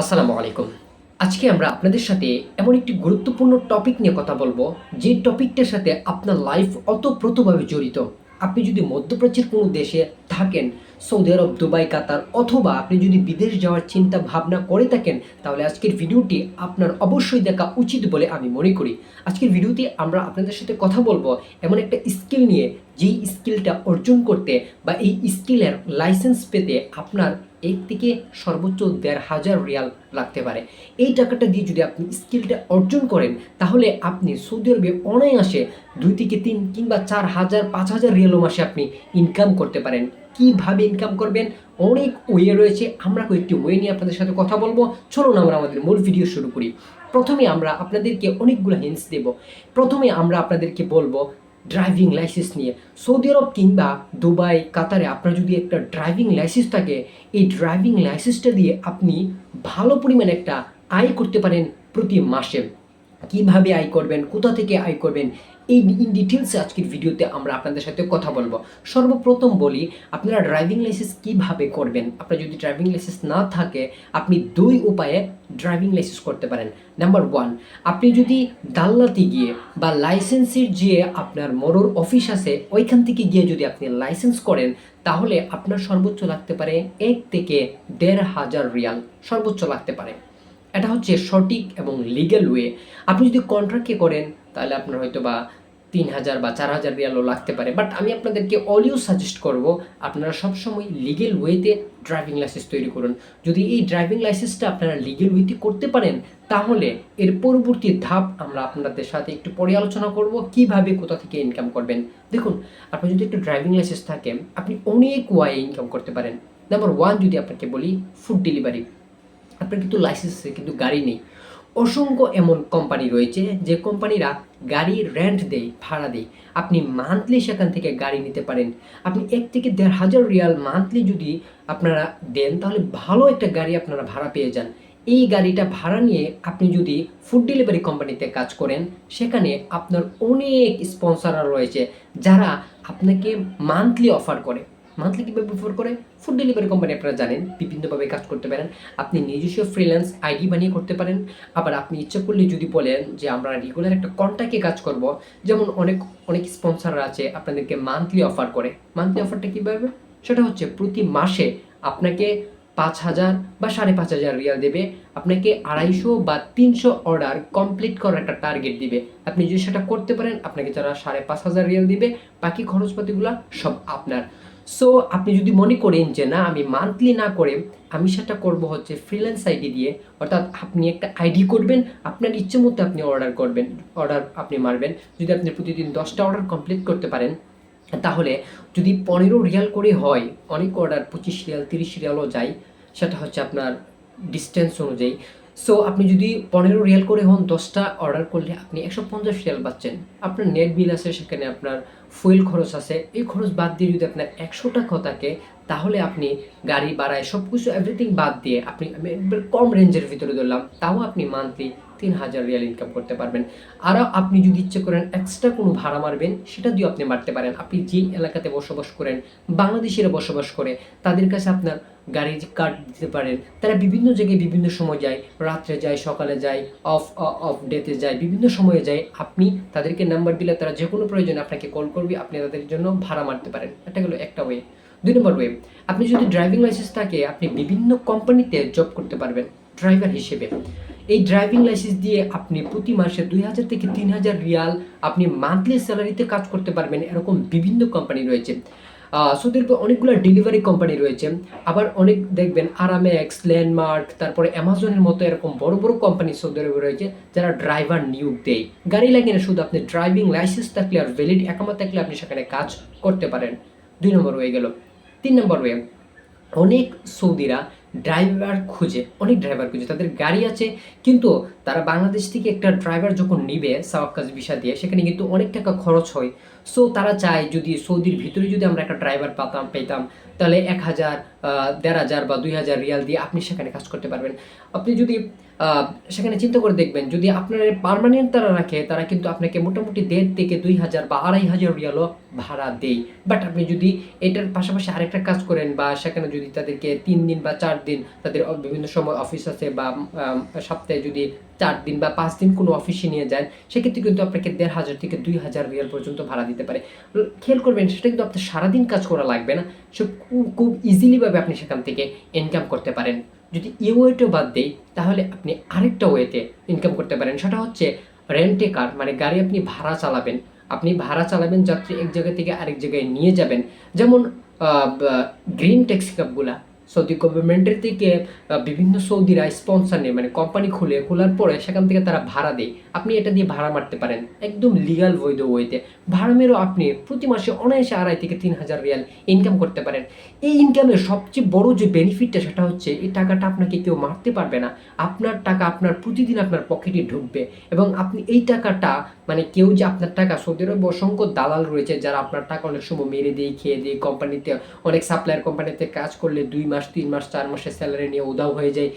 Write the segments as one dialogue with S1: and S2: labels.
S1: আসসালামু আলাইকুম। আজকে আমরা আপনাদের সাথে এমন একটি গুরুত্বপূর্ণ টপিক নিয়ে কথা বলব, যে টপিকটার সাথে আপনার লাইফ অতপ্রতভাবে জড়িত। আপনি যদি মধ্যপ্রাচ্যের কোনো দেশে থাকেন, সৌদি আরব, দুবাই, কাতার, অথবা আপনি যদি বিদেশ যাওয়ার চিন্তা ভাবনা করে থাকেন, তাহলে আজকের ভিডিওটি আপনার অবশ্যই দেখা উচিত বলে আমি মনে করি। আজকের ভিডিওতে আমরা আপনাদের সাথে কথা বলব এমন একটা স্কিল নিয়ে যেই স্কিলটা অর্জন করতে বা এই স্কিলের লাইসেন্স পেতে আপনার এক থেকে সর্বোচ্চ দেড় হাজার রিয়াল লাগতে পারে। এই টাকাটা দিয়ে যদি আপনি স্কিলটা অর্জন করেন, তাহলে আপনি সৌদি আরবে অনায়াসে দুই থেকে তিন কিংবা চার হাজার, পাঁচ হাজার রিয়ালও মাসে আপনি ইনকাম করতে পারেন। কীভাবে ইনকাম করবেন? অনেক ওয়ে রয়েছে। আমরা কয়েকটি ওয়ে নিয়ে আপনাদের সাথে কথা বলব। চলুন আমরা আমাদের মূল ভিডিও শুরু করি। প্রথমে আমরা আপনাদেরকে অনেকগুলো হিন্টস দেব। প্রথমে আমরা আপনাদেরকে বলব ড্রাইভিং লাইসেন্স নিয়ে। সৌদি আরব কিংবা দুবাই কাতারে আপনার যদি একটা ড্রাইভিং লাইসেন্স থাকে, এই ড্রাইভিং লাইসেন্সটা দিয়ে আপনি ভালো পরিমাণে একটা আয় করতে পারেন প্রতি মাসে। কীভাবে আয় করবেন, কোথা থেকে আয় করবেন, এই ইন ডিটেলসে আজকের ভিডিওতে আমরা আপনাদের সাথে কথা বলব। সর্বপ্রথম বলি, আপনারা ড্রাইভিং লাইসেন্স কীভাবে করবেন? আপনার যদি ড্রাইভিং লাইসেন্স না থাকে, আপনি দুই উপায়ে ড্রাইভিং লাইসেন্স করতে পারেন। নাম্বার ওয়ান আপনি যদি দাল্লাতে গিয়ে বা লাইসেন্সের যে আপনার মরর অফিস আছে, ওইখান থেকে গিয়ে যদি আপনি লাইসেন্স করেন, তাহলে আপনার সর্বোচ্চ লাগতে পারে এক থেকে দেড় হাজার রিয়াল সর্বোচ্চ লাগতে পারে। এটা হচ্ছে সঠিক এবং লিগ্যাল ওয়ে আপনি যদি কন্ট্রাক্টে করেন, তাহলে আপনার হয়তো বা তিন হাজার বা চার হাজার রিয়ালও লাগতে পারে। বাট আমি আপনাদেরকে অলিও সাজেস্ট করব, আপনারা সবসময় লিগেল ওয়েতে ড্রাইভিং লাইসেন্স তৈরি করুন। যদি এই ড্রাইভিং লাইসেন্সটা আপনারা লিগেল ওয়েতে করতে পারেন, তাহলে এর পরবর্তী ধাপ আমরা আপনাদের সাথে একটু পরে আলোচনা করব, কীভাবে কোথা থেকে ইনকাম করবেন। দেখুন, আপনার যদি একটু ড্রাইভিং লাইসেন্স থাকে, আপনি অনেক ওয়াই ইনকাম করতে পারেন। নাম্বার ওয়ান যদি আপনাকে বলি ফুড ডেলিভারি আপনার কিন্তু লাইসেন্স আছে, কিন্তু গাড়ি নেই। অসংখ্য এমন কোম্পানি রয়েছে যে কোম্পানিরা গাড়ি রেন্ট দেয়, ভাড়া দেয়। আপনি মান্থলি সেখান থেকে গাড়ি নিতে পারেন। আপনি এক থেকে দেড় হাজার রিয়াল মান্থলি যদি আপনারা দেন, তাহলে ভালো একটা গাড়ি আপনারা ভাড়া পেয়ে যান। এই গাড়িটা ভাড়া নিয়ে আপনি যদি ফুড ডেলিভারি কোম্পানিতে কাজ করেন, সেখানে আপনার অনেক স্পন্সাররা রয়েছে যারা আপনাকে মান্থলি অফার করে। মান্থলি কীভাবে অফার করে? ফুড ডেলিভারি কোম্পানি আপনারা জানেন, বিভিন্নভাবে কাজ করতে পারেন। আপনি নিজস্ব ফ্রিল্যান্স আইডি বানিয়ে করতে পারেন। আবার আপনি ইচ্ছা করলে যদি বলেন যে আমরা রেগুলার একটা কন্ট্যাক্টে কাজ করব, যেমন অনেক অনেক স্পন্সাররা আছে, আপনাদেরকে মান্থলি অফার করে। মান্থলি অফারটা কীভাবে? সেটা হচ্ছে প্রতি মাসে আপনাকে পাঁচ হাজার বা সাড়ে পাঁচ হাজার রিয়াল দেবে। আপনাকে আড়াইশো বা তিনশো অর্ডার কমপ্লিট করার একটা টার্গেট দিবে। আপনি যদি সেটা করতে পারেন, আপনাকে যারা সাড়ে পাঁচ হাজার রিয়াল দিবে, বাকি খরচপাতিগুলো সব আপনার। সো আপনি যদি মনে করেন যে না, আমি মান্থলি না করে, আমি সেটা করব হচ্ছে ফ্রিল্যান্স আইডি দিয়ে, অর্থাৎ আপনি একটা আইডি করবেন, আপনার ইচ্ছে মতো আপনি অর্ডার করবেন অর্ডার আপনি মারবেন। যদি আপনি প্রতিদিন দশটা অর্ডার কমপ্লিট করতে পারেন, তাহলে যদি পনেরো রিয়াল করে হয়, অনেক অর্ডার পঁচিশ রিয়াল, তিরিশ রিয়ালও যায়, সেটা হচ্ছে আপনার ডিস্টেন্স অনুযায়ী। সো আপনি যদি পনেরো রিয়াল করে হন, দশটা অর্ডার করলে আপনি একশো পঞ্চাশ রিয়াল পাচ্ছেন। আপনার নেট বিল আছে, সেখানে আপনার ফুয়েল খরচ আছে। এই খরচ বাদ দিয়ে যদি আপনার একশো টাকা থাকে তাহলে আপনি গাড়ি বাড়ায় সব কিছু এভরিথিং বাদ দিয়ে আপনি, আমি একবার কম রেঞ্জের ভিতরে ধরলাম, তাও আপনি মান্থলি তিন হাজার রিয়াল ইনকাম করতে পারবেন। আরও আপনি যদি ইচ্ছে করেন এক্সট্রা কোনো ভাড়া মারবেন, সেটা দিয়েও আপনি মারতে পারেন। আপনি যে এলাকাতে বসবাস করেন, বাংলাদেশিরা বসবাস করে, তাদের কাছে আপনার গাড়ি কার্ড দিতে পারেন, তারা বিভিন্ন জায়গায় বিভিন্ন সময় যায়, রাত্রে যায়, সকালে যায় অফ অফ ডেতে যায়, বিভিন্ন সময়ে যায়, আপনি তাদেরকে নাম্বার দিলে তারা যে কোনো প্রয়োজনে আপনাকে কল করবে, আপনি তাদের জন্য ভাড়া মারতে পারেন। এটা হলো একটা ওয়ে দুই নম্বর ওয়ে আপনি যদি ড্রাইভিং লাইসেন্স থাকে, আপনি বিভিন্ন কোম্পানিতে জব করতে পারবেন ড্রাইভার হিসেবে। এই ড্রাইভিং লাইসেন্স দিয়ে আপনি প্রতি মাসে দুই হাজার থেকে তিন হাজার রিয়াল আপনি মান্থলি স্যালারিতে কাজ করতে পারবেন, এরকম বিভিন্ন কোম্পানি রয়েছে। সৌদি আরবে অনেকগুলো ডেলিভারি কোম্পানি রয়েছে। আবার অনেক দেখবেন আরামেক্স ল্যান্ডমার্ক তারপরে অ্যামাজনের মতো এরকম বড় বড় কোম্পানি সৌদি আরবে রয়েছে, যারা ড্রাইভার নিয়োগ দেয়। গাড়ি লাগে না শুধু আপনি ড্রাইভিং লাইসেন্স থাকলে আর ভ্যালিড একামত থাকলে আপনি সেখানে কাজ করতে পারেন। দুই নম্বর হয়ে গেল। তিন নম্বর ওয়ে অনেক সৌদিরা ড্রাইভার খুঁজে, অনেক ড্রাইভার খুঁজে, তাদের গাড়ি আছে, কিন্তু তারা বাংলাদেশ থেকে একটা ড্রাইভার যখন নিবে সাওয়াক কাজ ভিসা দিয়ে, সেখানে কিন্তু অনেক টাকা খরচ হয়। সো তারা চায় যদি সৌদির ভিতরে যদি আমরা একটা ড্রাইভার পাতাম, পেতাম, তাহলে এক হাজার দেড় হাজার বা দুই হাজার রিয়াল দিয়ে আপনি সেখানে কাজ করতে পারবেন। আপনি যদি সেখানে চিন্তা করে দেখবেন, যদি আপনার পার্মানেন্ট তারা রাখে, তারা কিন্তু আপনাকে মোটামুটি দেড় থেকে দুই হাজার বা আড়াই হাজার রিয়ালও ভাড়া দেয়। বাট আপনি যদি এটার পাশাপাশি আরেকটা কাজ করেন বা সেখানে যদি তাদেরকে তিন দিন বা চার দিন তাদের বিভিন্ন সময় অফিস আছে বা সপ্তাহে যদি চার দিন বা পাঁচ দিন কোনো অফিসে নিয়ে যান, সেক্ষেত্রে কিন্তু আপনাকে দেড় হাজার থেকে দুই হাজার রিয়াল পর্যন্ত ভাড়া দিতে পারে। খেয়াল করবেন, সেটা কিন্তু আপনার সারাদিন কাজ করা লাগবে না। খুব খুব ইজিলিভাবে আপনি সেখান থেকে ইনকাম করতে পারেন। যদি ওয়েটা বাদ দেই, তাহলে আপনি আরেকটা ওয়েতে ইনকাম করতে পারেন। সেটা হচ্ছে রেন্টে কার মানে গাড়ি আপনি ভাড়া চালাবেন। আপনি ভাড়া চালাবেন, যাত্রী এক জায়গা থেকে আরেক জায়গায় নিয়ে যাবেন। যেমন গ্রিন ট্যাক্সি ক্যাবগুলা সৌদি গভর্নমেন্টের থেকে বিভিন্ন সৌদিরা স্পন্সর নেয় মানে কোম্পানি খুলে, খোলার পরে সেখান থেকে তারা ভাড়া দেয়। আপনি এটা দিয়ে ভাড়া মারতে পারেন। একদম লিগাল বৈধ ওয়েতে ভাড়া মেরেও আপনি প্রতি মাসে অনায়াসে আড়াই থেকে তিন হাজার রিয়াল ইনকাম করতে পারেন। এই ইনকামের সবচেয়ে বড় যে বেনিফিটটা সেটা হচ্ছে, এই টাকাটা আপনাকে কেউ মারতে পারবে না। আপনার টাকা আপনার প্রতিদিন আপনার পকেটে ঢুকবে এবং আপনি এই টাকাটা মানে কেউ যে আপনার টাকা, সৌদি আরবে অসংখ্য দালাল রয়েছে যারা আপনার টাকা অনেক সময় মেরে দিয়ে, খেয়ে দিয়ে, কোম্পানিতে অনেক সাপ্লায়ার কোম্পানিতে কাজ করলে দুই মাস, তিন মাস, চার মাসের স্যালারি নিয়ে উদাও হয়ে যায়।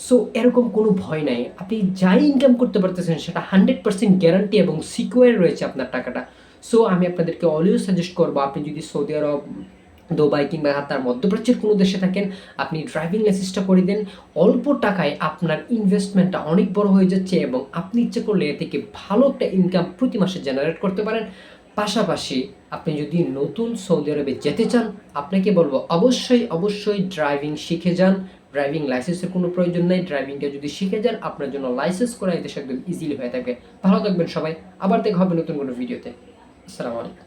S1: সো এরকম কোনো ভয় নাই। আপনি যাই ইনকাম করতে পারতেছেন, সেটা হান্ড্রেড পার্সেন্ট গ্যারান্টি এবং সিকিউর রয়েছে আপনার টাকাটা। সো আমি আপনাদেরকে অলওয়েজ সাজেস্ট করব, আপনি যদি সৌদি আরব দুবাই কিংবা তার মধ্যপ্রাচ্যের কোনো দেশে থাকেন, আপনি ড্রাইভিং লাইসেন্সটা করে দেন, অল্প টাকায় আপনার ইনভেস্টমেন্টটা অনেক বড় হয়ে যাচ্ছে এবং আপনি ইচ্ছে করলে এ থেকে ভালো একটা ইনকাম প্রতি মাসে জেনারেট করতে পারেন। পাশাপাশি আপনি যদি নতুন সৌদি আরবে যেতে চান, আপনাকে বলব অবশ্যই অবশ্যই ড্রাইভিং শিখে যান। ড্রাইভিং লাইসেন্সের কোনো প্রয়োজন নেই। ড্রাইভিংটা যদি শিখে যান, আপনার জন্য লাইসেন্স করা এই দেশে একদম ইজিলি হয়ে থাকবে। ভালো থাকবেন সবাই। আবার দেখা হবে নতুন কোনো ভিডিওতে আসসালামু আলাইকুম।